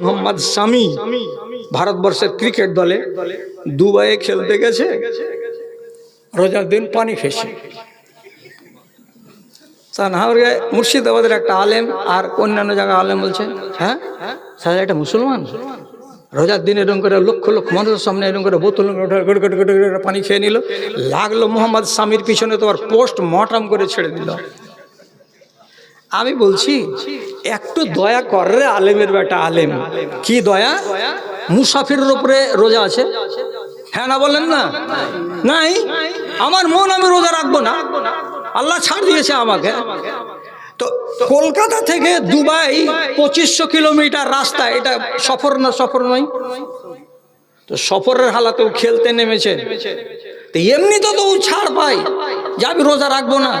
মোহাম্মদ শামি ভারতবর্ষের ক্রিকেট দলে দুবাইয়ে খেলতে গেছে। রোজার দিন পানি খেয়েছে। মুর্শিদাবাদের একটা আলেম আর অন্যান্য জায়গায় আলেম বলছে হ্যাঁ? সাজা একটা মুসলমান? রোজার দিন এরকম করে লক্ষ লক্ষ মানুষের সামনে এরকম করে বোতল পানি খেয়ে নিল। লাগল মোহাম্মদ স্বামীর পিছনে তোমার পোস্ট মটাম করে ছেড়ে দিল। আমি বলছি, একটু দয়া কর রে আলেমের বেটা আলেম। কি দয়া? মুসাফিরের উপরে রোজা আছে? হ্যাঁ না বলেন না? নাই? আমার মন আমি রোজা রাখব না। আল্লাহ ছাড় দিয়েছে আমাকে। তো কলকাতা থেকে দুবাই পঁচিশশো কিলোমিটার রাস্তা, এটা সফর না সফর নয়? তো সফরের হালাতেও খেলতে নেমেছে। তো এমনি তো তো ছাড় পাই যে আমি রোজা রাখব না।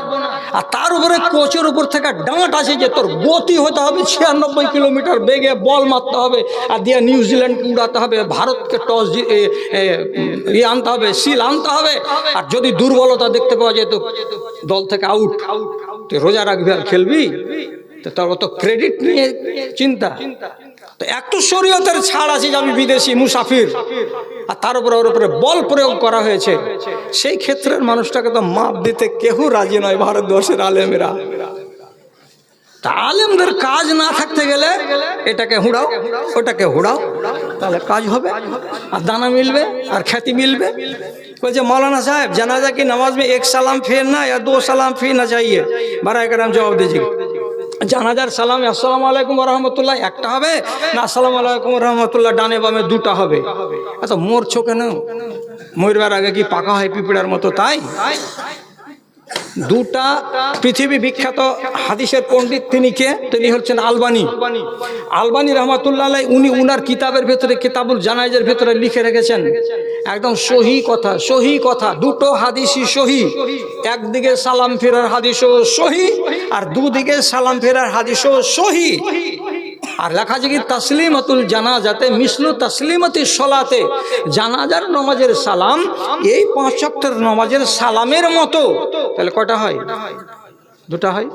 আর তার উপরে কোচের উপর থেকে ডাঁট আছে যে তোর গতি হতে হবে, ছিয়ানব্বই কিলোমিটার বেগে বল মারতে হবে আর দিয়ে নিউজিল্যান্ডকে উড়াতে হবে, ভারতকে টস ইয়ে আনতে হবে, সিল আনতে হবে। আর যদি দুর্বলতা দেখতে পাওয়া যায় তো দল থেকে আউট তুই রোজা রাখবি আর খেলবি? তো তার অত ক্রেডিট নিয়ে চিন্তা। তো একটু শরীয়তের ছাড় আছে যে আমি বিদেশি মুসাফির। আর তার উপরে ওর উপরে বল প্রয়োগ করা হয়েছে। সেই ক্ষেত্রের মানুষটাকে তো মাপ দিতে কেউ রাজি নয় ভারতবর্ষের আলেমেরা। তা আলেমদের কাজ না থাকতে গেলে এটাকে হুড়াও, ওটাকে হুড়াও, তাহলে কাজ হবে। আর দানা মিলবে, আর খ্যাতি মিলবে। বলছে মৌলানা সাহেব, জানাজা কি নামাজ মে এক সালাম ফের না দু সালাম ফির না চাইয়ে? বারা একরাম জবাব দিয়েছি জানাজার সালাম, আসসালামু আলাইকুম রহমতুল্লাহ একটা হবে, না, আসসালামু আলাইকুম রহমতুল্লাহ ডানে বামে দুটা হবে। এত মরছো কেন মরবার আগে কি পাকা হয় পিঁপড়ার মতো, তাই? দুটা পৃথিবী বিখ্যাত হাদিসের পণ্ডিত তিনি কে? তিনি হচ্ছেন আলবানি। আলবানি রহমাতুল্লাহ উনি উনার কিতাবের ভেতরে, কিতাবুল জানাইজের ভেতরে লিখে রেখেছেন। একদম সহি কথা সহি কথা। দুটো হাদিসই সহি। একদিকে সালাম ফেরার হাদিসও সহি, আর দুদিকে সালাম ফেরার হাদিসও সহি। আর লেখা আছে কি, তাসলিমাতুল জানাজাতে, মিসলু তাসলিমাতি সলাতে। জানাজার নমাজের সালাম, এই পাঁচ নমাজের সালামের মতো। তাহলে কটা হয়? দুটা হয়?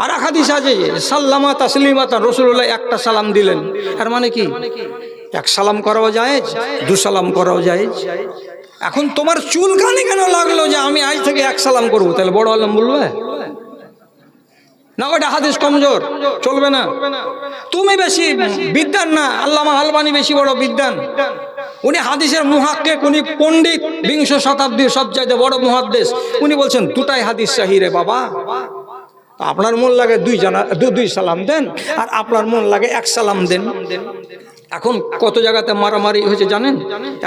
আর এক হাদিস আছে সাল্লামা তাসলিমাতা রসুল্লাহ একটা সালাম দিলেন। আর মানে কি? এক সালাম করাও যায়, দু সালাম করাও যায়। এখন তোমার চুলকানি কেন লাগল যে আমি আজ থেকে এক সালাম করব? তাহলে বড় আলম বলবে? না ওটা হাদিস কমজোর, চলবে না। তুমি বেশি বিদ্যান না, আল্লামা আলবানি বেশি বড় বিদ্যান। উনি হাদিসের মুহাক্কে, উনি পণ্ডিত বিংশ শতাব্দীর সবচাইতে বড় মহাদ্দেশ উনি বলছেন, দুটাই হাদিস সাহিরে বাবা। আপনার মন লাগে দুই জানা দুই সালাম দেন, আর আপনার মন লাগে এক সালাম দেন। এখন কত জায়গাতে মারামারি হয়েছে জানেন?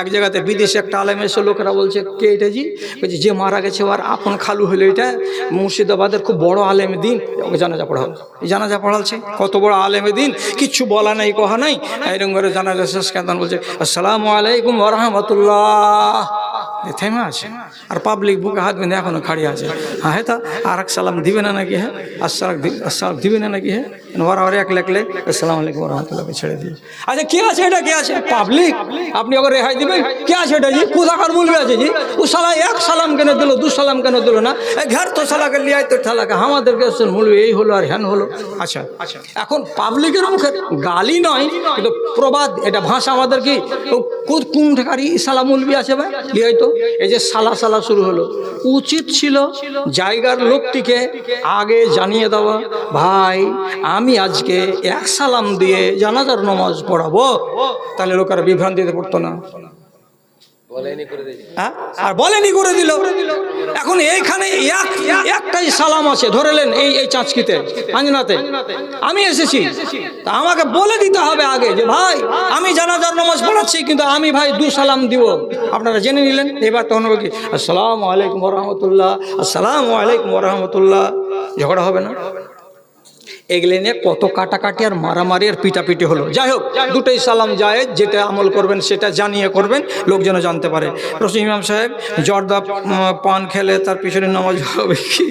এক জায়গাতে বিদেশে একটা আলেম এসে লোকেরা বলছে, কে এটা জি? বলছে, যে মারা গেছে আর আপন খালু হলো এটা। মুর্শিদাবাদের খুব বড় আলেম দিন। ওকে জানাজা পড়াল জানাজা পড়ালছে কত বড় আলেমে দিন। কিচ্ছু বলা নাই, কহা নাই। এরকম করে জানাজা শেষ কেন বলছে, আসসালামু আলাইকুম রহমতুল্লাহ থেমে আছে। আর পাবলিক বুকে হাত বেঁধে এখনও খাড়ি আছে। হ্যাঁ তা আর এক সালাম দিবে না নাকি হ্যাঁ? আসসালাম দিবে না নাকি হ্যাঁ? রহমতুল্লাহকে ছেড়ে দিয়ে আচ্ছা কে আছে এটা? কে আছে? পাবলিক? আপনি ওকে রেহাই দিবেন? কে আছে এটা আছে ও সালা, এক সালাম কেন দু সালাম কেন না? তো সালাকে তো আমাদেরকে এই হলো আর হলো। আচ্ছা এখন পাবলিকের মুখে গালি নয়, কিন্তু প্রবাদ, এটা ভাষা আমাদের কি? কোন সালা মুলবি আছে ভাই? লিয়াই তো। এই যে সালা সালা শুরু হলো। উচিত ছিল জায়গার লোকটিকে আগে জানিয়ে দেওয়া। ভাই আমি আজকে এক সালাম দিয়ে জানাজার নমাজ পড়াবো। তাহলে লোকেরা বিভ্রান্তিতে পড়তো না। হ্যাঁ? আর বলেনি করে দিল। এখন এইখানে এক একটাই সালাম আছে। ধরেলেন এই এই চাঁচকিতে আঞ্জনাতে। আমি এসেছি। তা আমাকে বলে দিতে হবে আগে যে ভাই আমি জানাজার নামাজ পড়াচ্ছি কিন্তু আমি ভাই দু সালাম দিব। আপনারা জেনে নিলেন। এবার তখন হবে কি? আসসালামু আলাইকুম রহমতুল্লাহ। আসসালামু আলাইকুম রহমতুল্লাহ। ঝগড়া হবে না? এগুলো নিয়ে কত কাটাকাটি আর মারামারি আর পিটাপিটি হলো। যাই হোক দুটোই সালাম যায় যেটা আমল করবেন সেটা জানিয়ে করবেন লোক যেন জানতে পারে। রসুল ইমাম সাহেব জর্দা পান খেলে তার পিছনে নামাজ হবে কি?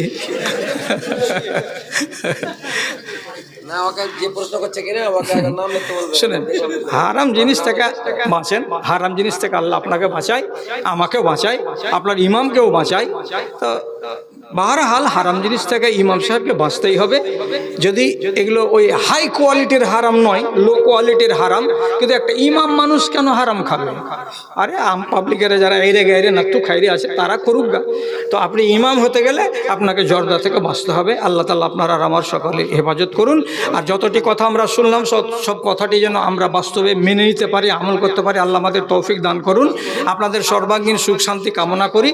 শোনেন হারাম জিনিস থেকে বাঁচেন হারাম জিনিস থেকে আল্লাহ আপনাকে বাঁচায় আমাকেও বাঁচায় আপনার ইমামকেও বাঁচায়। তো বাহারহাল হারাম জিনিস থেকে ইমাম সাহেবকে বাঁচতেই হবে। যদি এগুলো ওই হাই কোয়ালিটির হারাম নয় লো কোয়ালিটির হারাম, কিন্তু একটা ইমাম মানুষ কেন হারাম খাবে? আরে, আম পাবলিকের যারা এরে গাইরে নাত্তু খাইরে আছে, তারা করুক গা। তো আপনি ইমাম হতে গেলে আপনাকে জর্দা থেকে বাঁচতে হবে। আল্লাহ তালা আপনার আমার সকলে হেফাজত করুন। আর যতটি কথা আমরা শুনলাম, সব সব কথাটি যেন আমরা বাস্তবে মেনে নিতে পারি, আমল করতে পারি, আল্লাহ আমাদের তৌফিক দান করুন। আপনাদের সর্বাঙ্গীন সুখ শান্তি কামনা করি।